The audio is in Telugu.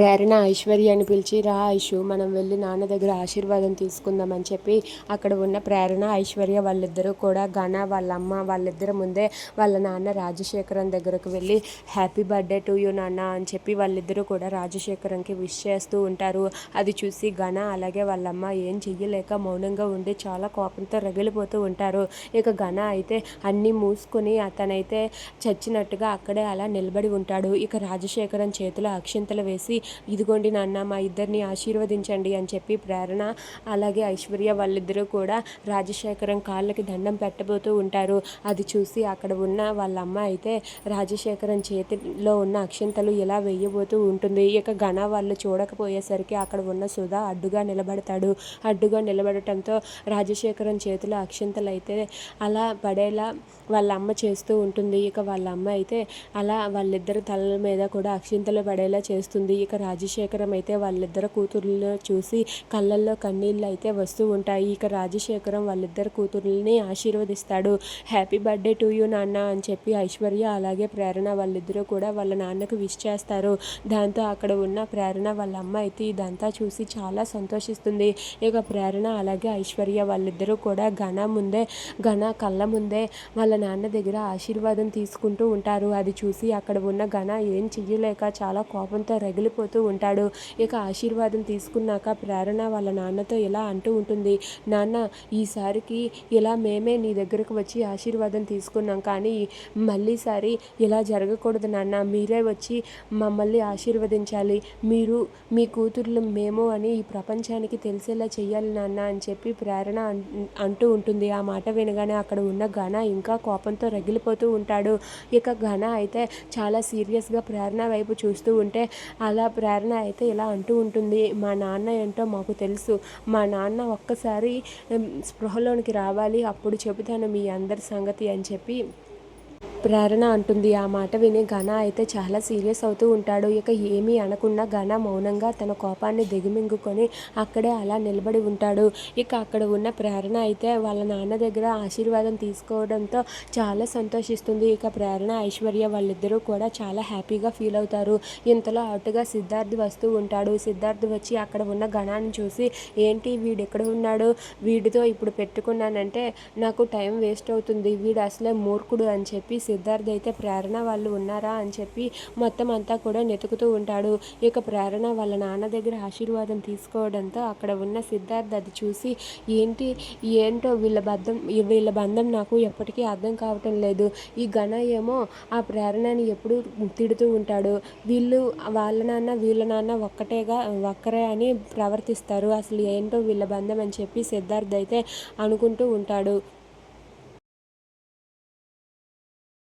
ప్రేరణ ఐశ్వర్య అని పిలిచి రా ఐషు మనం వెళ్ళి నాన్న దగ్గర ఆశీర్వాదం తీసుకుందాం అని చెప్పి అక్కడ ఉన్న ప్రేరణ ఐశ్వర్య వాళ్ళిద్దరూ కూడా ఘన వాళ్ళ అమ్మ వాళ్ళిద్దరి ముందే వాళ్ళ నాన్న రాజశేఖరం దగ్గరకు వెళ్ళి హ్యాపీ బర్త్డే టు యూ నాన్న అని చెప్పి వాళ్ళిద్దరూ కూడా రాజశేఖరంకి విష్ చేస్తూ ఉంటారు. అది చూసి ఘన అలాగే వాళ్ళమ్మ ఏం చెయ్యలేక మౌనంగా ఉండి చాలా కోపంతో రగిలిపోతూ ఉంటారు. ఇక ఘన అయితే అన్నీ మూసుకొని అతనైతే చచ్చినట్టుగా అక్కడే అలా నిలబడి ఉంటాడు. ఇక రాజశేఖరం చేతిలో అక్షింతలు వేసి ఇదిగోండి నాన్న మా ఇద్దరిని ఆశీర్వదించండి అని చెప్పి ప్రేరణ అలాగే ఐశ్వర్య వాళ్ళిద్దరూ కూడా రాజశేఖరం కాళ్ళకి దండం పెట్టబోతూ ఉంటారు. అది చూసి అక్కడ ఉన్న వాళ్ళ అమ్మ అయితే రాజశేఖరం చేతిలో ఉన్న అక్షింతలు ఇలా వేయబోతూ ఉంటుంది. ఇక ఘన వాళ్ళు చూడకపోయేసరికి అక్కడ ఉన్న సుధా అడ్డుగా నిలబడతాడు. అడ్డుగా నిలబడటంతో రాజశేఖరం చేతిలో అక్షింతలు అయితే అలా పడేలా వాళ్ళ అమ్మ చేస్తూ ఉంటుంది. ఇక వాళ్ళ అమ్మ అయితే అలా వాళ్ళిద్దరు తలల మీద కూడా అక్షింతలు పడేలా చేస్తుంది. ఇక రాజశేఖరం అయితే వాళ్ళిద్దరు కూతుర్లను చూసి కళ్ళల్లో కన్నీళ్ళు అయితే వస్తూ ఉంటాయి. ఇక రాజశేఖరం వాళ్ళిద్దరు కూతుర్లని ఆశీర్వదిస్తాడు. హ్యాపీ బర్త్డే టు యూ నాన్న అని చెప్పి ఐశ్వర్య అలాగే ప్రేరణ వాళ్ళిద్దరూ కూడా వాళ్ళ నాన్నకు విష్ చేస్తారు. దాంతో అక్కడ ఉన్న ప్రేరణ వాళ్ళ అమ్మ అయితే ఇదంతా చూసి చాలా సంతోషిస్తుంది. ఇక ప్రేరణ అలాగే ఐశ్వర్య వాళ్ళిద్దరూ కూడా ఘన ముందే ఘన కళ్ళ ముందే వాళ్ళ నాన్న దగ్గర ఆశీర్వాదం తీసుకుంటూ ఉంటారు. అది చూసి అక్కడ ఉన్న ఘన ఏం చెయ్యలేక చాలా కోపంతో మాట్లాడుతూ ఉంటాడు. ఇక ఆశీర్వాదం తీసుకున్నాక ప్రేరణ వాళ్ళ నాన్నతో ఇలా అంటూ ఉంటుంది. నాన్న ఈసారికి ఇలా మేమే నీ దగ్గరకు వచ్చి ఆశీర్వాదం తీసుకున్నాం. కానీ మళ్ళీసారి ఇలా జరగకూడదు నాన్న. మీరే వచ్చి మమ్మల్ని ఆశీర్వదించాలి. మీరు మీ కూతుర్లు మేము అని ఈ ప్రపంచానికి తెలిసేలా చేయాలి నాన్న అని చెప్పి ప్రేరణ అంటూ ఉంటుంది. ఆ మాట వినగానే అక్కడ ఉన్న ఘన ఇంకా కోపంతో రగిలిపోతూ ఉంటాడు. ఇక ఘన అయితే చాలా సీరియస్గా ప్రేరణ వైపు చూస్తూ ఉంటే అలా ప్రేరణ అయితే ఇలా అంటూ ఉంటుంది. మా నాన్న ఏంటో మాకు తెలుసు. మా నాన్న ఒక్కసారి స్పృహలోనికి రావాలి. అప్పుడు చెబుతాను మీ అందరి సంగతి అని చెప్పి ప్రేరణ అంటుంది. ఆ మాట విని ఘన అయితే చాలా సీరియస్ అవుతూ ఉంటాడు. ఇక ఏమీ అనకుండా ఘన మౌనంగా తన కోపాన్ని దిగుమింగుకొని అక్కడే అలా నిలబడి ఉంటాడు. ఇక అక్కడ ఉన్న ప్రేరణ అయితే వాళ్ళ నాన్న దగ్గర ఆశీర్వాదం తీసుకోవడంతో చాలా సంతోషిస్తుంది. ఇక ప్రేరణ ఐశ్వర్య వాళ్ళిద్దరూ కూడా చాలా హ్యాపీగా ఫీల్ అవుతారు. ఇంతలో అటుగా సిద్ధార్థ్ వస్తూ ఉంటాడు. సిద్ధార్థ్ వచ్చి అక్కడ ఉన్న ఘనాన్ని చూసి ఏంటి వీడు ఎక్కడ ఉన్నాడు? వీడితో ఇప్పుడు పెట్టుకున్నానంటే నాకు టైం వేస్ట్ అవుతుంది. వీడు అసలే మూర్ఖుడు అని చెప్పి సిద్ధార్థ్ అయితే ప్రేరణ వాళ్ళు ఉన్నారా అని చెప్పి మొత్తం అంతా కూడా నెతుకుతూ ఉంటాడు. ఇక ప్రేరణ వాళ్ళ నాన్న దగ్గర ఆశీర్వాదం తీసుకోవడంతో అక్కడ ఉన్న సిద్ధార్థ్ అది చూసి ఏంటి ఏంటో వీళ్ళ బంధం వీళ్ళ బంధం నాకు ఎప్పటికీ అర్థం కావటం లేదు. ఈ ఘన ఏమో ఆ ప్రేరణని ఎప్పుడు తిడుతూ ఉంటాడు. వీళ్ళు వాళ్ళ నాన్న వీళ్ళ నాన్న ఒక్కటేగా ఒక్కరే అని ప్రవర్తిస్తారు. అసలు ఏంటో వీళ్ళ బంధం అని చెప్పి సిద్ధార్థ్ అయితే అనుకుంటూ ఉంటాడు.